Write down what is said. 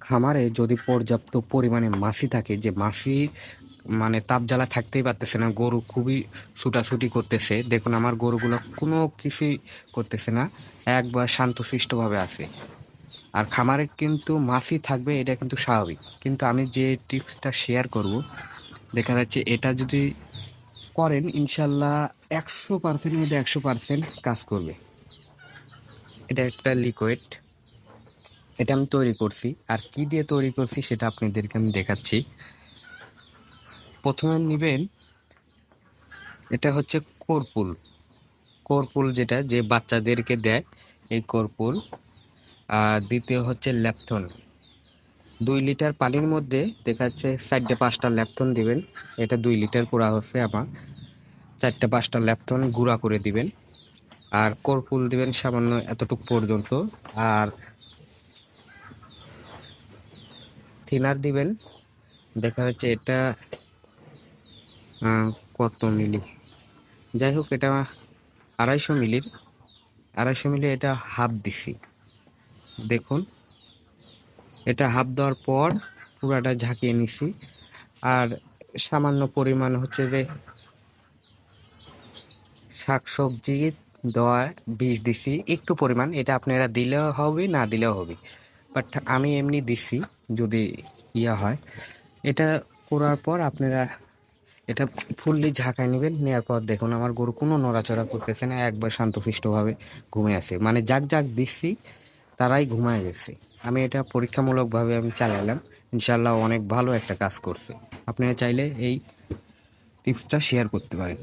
খামারে যদি পর্যাপ্ত পরিমাণে মাছি থাকে, যে মাছি মানে তাপ জ্বালা থাকতেই পারতেছে না, গরু খুবই ছুটাছুটি করতেছে। দেখুন, আমার গরুগুলো কোনো কিছুই করতেছে না, একবার শান্তশিষ্টভাবে আছে। আর খামারে কিন্তু মাছি থাকবে, এটা কিন্তু স্বাভাবিক। কিন্তু আমি যে টিপসটা শেয়ার করব, দেখা যাচ্ছে এটা যদি করেন, ইনশাল্লাহ একশো পার্সেন্টের মধ্যে একশো পার্সেন্ট কাজ করবে। এটা একটা লিকুইড এটা আমি তৈরি করছি। আর কি দিয়ে তৈরি করছি সেটা আপনাদেরকে আমি দেখাচ্ছি। প্রথমে নেবেন, এটা হচ্ছে কর্পুল কর্পুল যেটা, যে বাচ্চাদেরকে দেয় এই কর্পুল আর দ্বিতীয় হচ্ছে ল্যাপথন দুই লিটার পানির মধ্যে, দেখা যাচ্ছে চারটে পাঁচটা ল্যাপথন দিবেন। এটা দুই লিটার করা হচ্ছে আমার। চারটে পাঁচটা ল্যাপথন গুঁড়া করে দিবেন। আর কর্পুল দিবেন সামান্য এতটুকু পর্যন্ত। আর থিনার দিবেন। দেখা যাচ্ছে এটা কত মিলি? যাই হোক, এটা আড়াইশো মিলির, আড়াইশো মিলি এটা হাফ দিছি। দেখুন, এটা হাফ দেওয়ার পর পুরাটা ঝাঁকিয়ে নিছি। আর সামান্য পরিমাণ হচ্ছে যে শাকসবজি দেওয়া বীজ দিছি। একটু পরিমাণ, এটা আপনারা দিলেও হবে, না দিলেও হবে। বাট আমি এমনি দিছি, যদি ইয়া হয়। এটা করার পর আপনারা এটা ফুললি ঝাঁকায় নেবেন নেওয়ার পর দেখুন আমার গরু কোনো নড়াচড়া করতেছে না, একবার শান্তশিষ্টভাবে ঘুমিয়ে আছে। মানে যাক যাক দিচ্ছি তারাই ঘুমায় গেছে। আমি এটা পরীক্ষামূলকভাবে আমি চালালাম ইনশাল্লাহ অনেক ভালো একটা কাজ করছে। আপনারা চাইলে এই টিপসটা শেয়ার করতে পারেন।